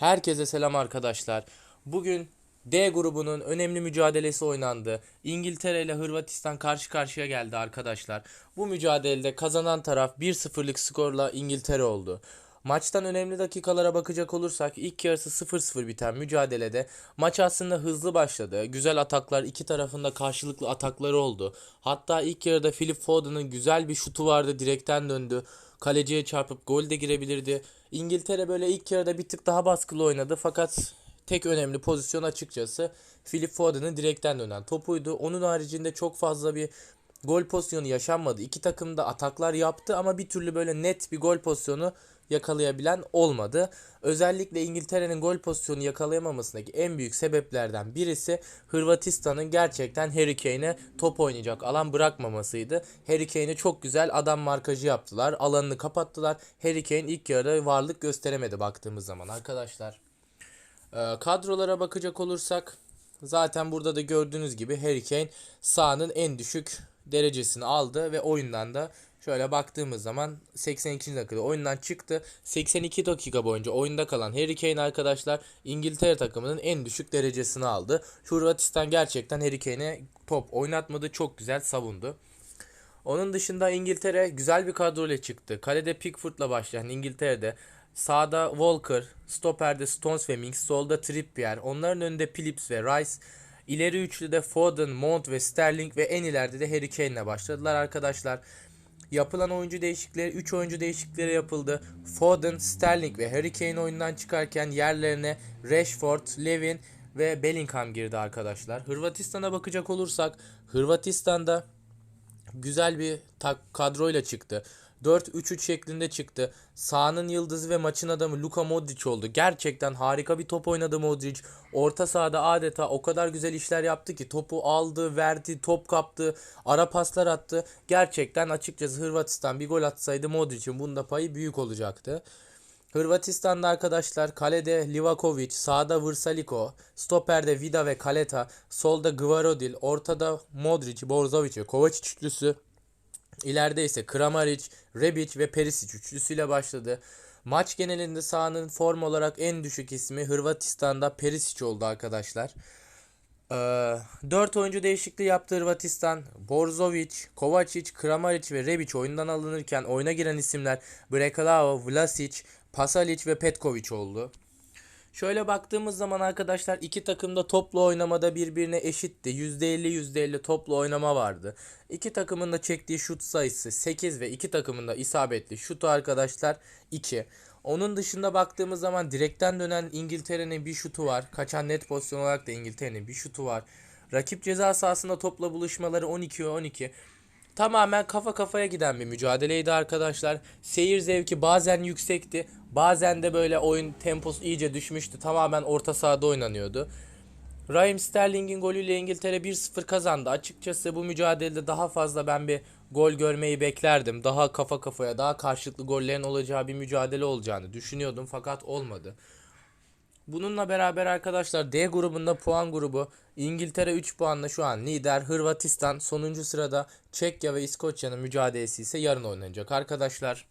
Herkese selam arkadaşlar. Bugün D grubunun önemli mücadelesi oynandı. İngiltere ile Hırvatistan karşı karşıya geldi arkadaşlar. Bu mücadelede kazanan taraf 1-0'lık skorla İngiltere oldu. Maçtan önemli dakikalara bakacak olursak ilk yarısı 0-0 biten mücadelede maç aslında hızlı başladı. Güzel ataklar iki tarafında karşılıklı atakları oldu. Hatta ilk yarıda Philip Foden'ın güzel bir şutu vardı direkten döndü. Kaleciye çarpıp gol de girebilirdi. İngiltere böyle ilk yarıda bir tık daha baskılı oynadı fakat tek önemli pozisyon açıkçası Philip Foden'ın direkten dönen topuydu. Onun haricinde çok fazla bir gol pozisyonu yaşanmadı. İki takım da ataklar yaptı ama bir türlü böyle net bir gol pozisyonu yakalayabilen olmadı. Özellikle İngiltere'nin gol pozisyonu yakalayamamasındaki en büyük sebeplerden birisi Hırvatistan'ın gerçekten Harry Kane'e top oynayacak alan bırakmamasıydı. Harry Kane'e çok güzel adam markajı yaptılar. Alanını kapattılar. Harry Kane ilk yarıda varlık gösteremedi baktığımız zaman arkadaşlar. Ee, kadrolara bakacak olursak zaten burada da gördüğünüz gibi Harry Kane sahanın en düşük derecesini aldı ve oyundan da şöyle baktığımız zaman 82. dakikada oyundan çıktı. 82 dakika boyunca oyunda kalan Harry Kane arkadaşlar İngiltere takımının en düşük derecesini aldı. Hırvatistan gerçekten Harry Kane'e top oynatmadı. Çok güzel savundu. Onun dışında İngiltere güzel bir kadroyla çıktı. Kalede Pickford'la başlayan İngiltere'de sağda Walker, stoperde Stones ve Mings, solda Trippier, onların önünde Phillips ve Rice, ileri üçlüde Foden, Mount ve Sterling ve en ileride de Harry Kane'le başladılar arkadaşlar. Yapılan oyuncu değişiklikleri 3 oyuncu değişiklikleri yapıldı. Foden, Sterling ve Harry Kane oyundan çıkarken yerlerine Rashford, Levin ve Bellingham girdi arkadaşlar. Hırvatistan'a bakacak olursak Hırvatistan'da güzel bir tak kadroyla çıktı. 4-3-3 şeklinde çıktı. Sahanın yıldızı ve maçın adamı Luka Modric oldu. Gerçekten harika bir top oynadı Modric. Orta sahada adeta o kadar güzel işler yaptı ki topu aldı, verdi, top kaptı, ara paslar attı. Gerçekten açıkçası Hırvatistan bir gol atsaydı Modric'in bunda payı büyük olacaktı. Hırvatistan'da arkadaşlar kalede Livakovic, sağda Vrsaljko, stoperde Vida ve Kaleta, solda Gvarodil, ortada Modric, Borzovic ve Kovacic üçlüsü. İleride ise Kramaric, Rebic ve Perisic üçlüsüyle başladı. Maç genelinde sahanın form olarak en düşük ismi Hırvatistan'da Perisic oldu arkadaşlar. Ee, 4 oyuncu değişikliği yaptı Hırvatistan. Borzovic, Kovacic, Kramaric ve Rebic oyundan alınırken oyuna giren isimler Brekalao, Vlasic, Pasalic ve Petkovic oldu. Şöyle baktığımız zaman arkadaşlar iki takım da toplu oynamada birbirine eşitti. %50 %50 toplu oynama vardı. İki takımın da çektiği şut sayısı 8 ve iki takımın da isabetli şutu arkadaşlar 2. Onun dışında baktığımız zaman direkten dönen İngiltere'nin bir şutu var. Kaçan net pozisyon olarak da İngiltere'nin bir şutu var. Rakip ceza sahasında topla buluşmaları 12 12. Tamamen kafa kafaya giden bir mücadeleydi arkadaşlar. Seyir zevki bazen yüksekti. Bazen de böyle oyun temposu iyice düşmüştü. Tamamen orta sahada oynanıyordu. Raheem Sterling'in golüyle İngiltere 1-0 kazandı. Açıkçası bu mücadelede daha fazla ben bir gol görmeyi beklerdim. Daha kafa kafaya, daha karşılıklı gollerin olacağı bir mücadele olacağını düşünüyordum fakat olmadı. Bununla beraber arkadaşlar D grubunda puan grubu İngiltere 3 puanla şu an lider. Hırvatistan sonuncu sırada Çekya ve İskoçya'nın mücadelesi ise yarın oynanacak arkadaşlar.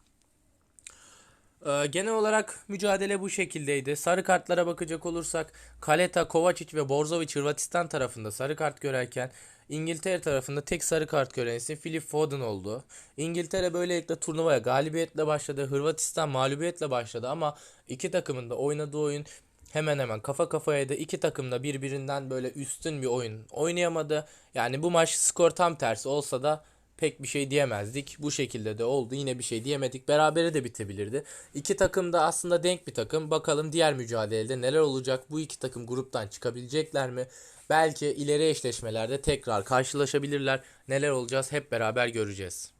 Ee, genel olarak mücadele bu şekildeydi. Sarı kartlara bakacak olursak Kaleta, Kovacic ve Borzovic Hırvatistan tarafında sarı kart görerken İngiltere tarafında tek sarı kart gören isim Philip Foden oldu. İngiltere böylelikle turnuvaya galibiyetle başladı. Hırvatistan mağlubiyetle başladı ama iki takımın da oynadığı oyun hemen hemen kafa kafaya da iki takım da birbirinden böyle üstün bir oyun oynayamadı. Yani bu maç skor tam tersi olsa da pek bir şey diyemezdik. Bu şekilde de oldu. Yine bir şey diyemedik. Berabere de bitebilirdi. İki takım da aslında denk bir takım. Bakalım diğer mücadelede neler olacak? Bu iki takım gruptan çıkabilecekler mi? Belki ileri eşleşmelerde tekrar karşılaşabilirler. Neler olacağız hep beraber göreceğiz.